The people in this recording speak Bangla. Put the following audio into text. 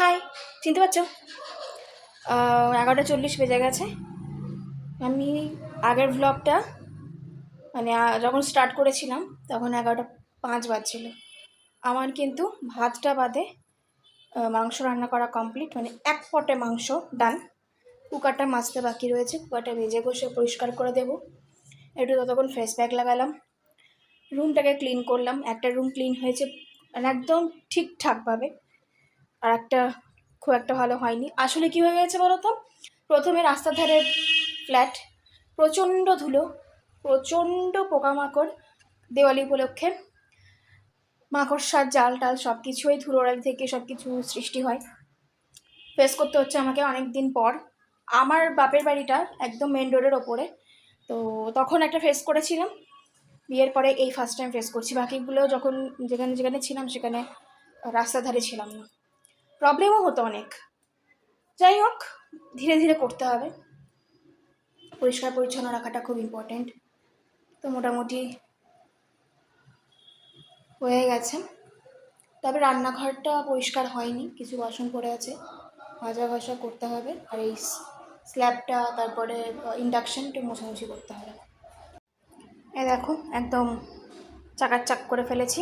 হাই, চিনতে পারছ? এগারোটা চল্লিশ বেজে গেছে। আমি আগের ভ্লগটা মানে যখন স্টার্ট করেছিলাম, তখন এগারোটা পাঁচ বাজছিল। আমার কিন্তু ভাতটা বাদে মাংস রান্না করা কমপ্লিট মানে এক পটে মাংস ডান কুকারটা মাজতে বাকি রয়েছে, কুকারটা ভেজে কষে পরিষ্কার করে দেবো। একটু ততক্ষণ ফেস প্যাক লাগালাম। রুমটাকে ক্লিন করলাম। একটা রুম ক্লিন হয়েছে মানে একদম ঠিকঠাকভাবে। আর একটা খুব একটা ভালো হয়নি। আসলে কি হয়ে গেছে বলো তো? প্রথমে রাস্তার ধারে ফ্ল্যাট প্রচণ্ড ধুলো, প্রচণ্ড পোকামাকড়, দেওয়ালি উপলক্ষে মাকড়সার জাল টাল সব কিছুই ধুলোড়াল থেকে সব কিছু সৃষ্টি হয়। ফেস করতে হচ্ছে আমাকে অনেক দিন পর। আমার বাপের বাড়িটা একদম মেন রোডের ওপরে। তো তখন একটা ফেস করেছিলাম। বিয়ের পরে এই ফার্স্ট টাইম ফেস করছি। বাকিগুলো যখন যেখানে যেখানে ছিলাম সেখানে রাস্তার ধারে ছিলাম না। প্রবলেমও হতো অনেক। যাই হোক, ধীরে ধীরে করতে হবে। পরিষ্কার পরিচ্ছন্ন রাখাটা খুব ইম্পর্ট্যান্ট তো মোটামুটি হয়ে গেছে। তবে রান্নাঘরটা পরিষ্কার হয়নি, কিছু বাসন পড়ে আছে। ভাজা ভাজা করতে হবে, আর এই স্ল্যাবটা তারপরে ইন্ডাকশনটা মোছামুছি করতে হবে। এ দেখো, একদম চাকার চাক করে ফেলেছি।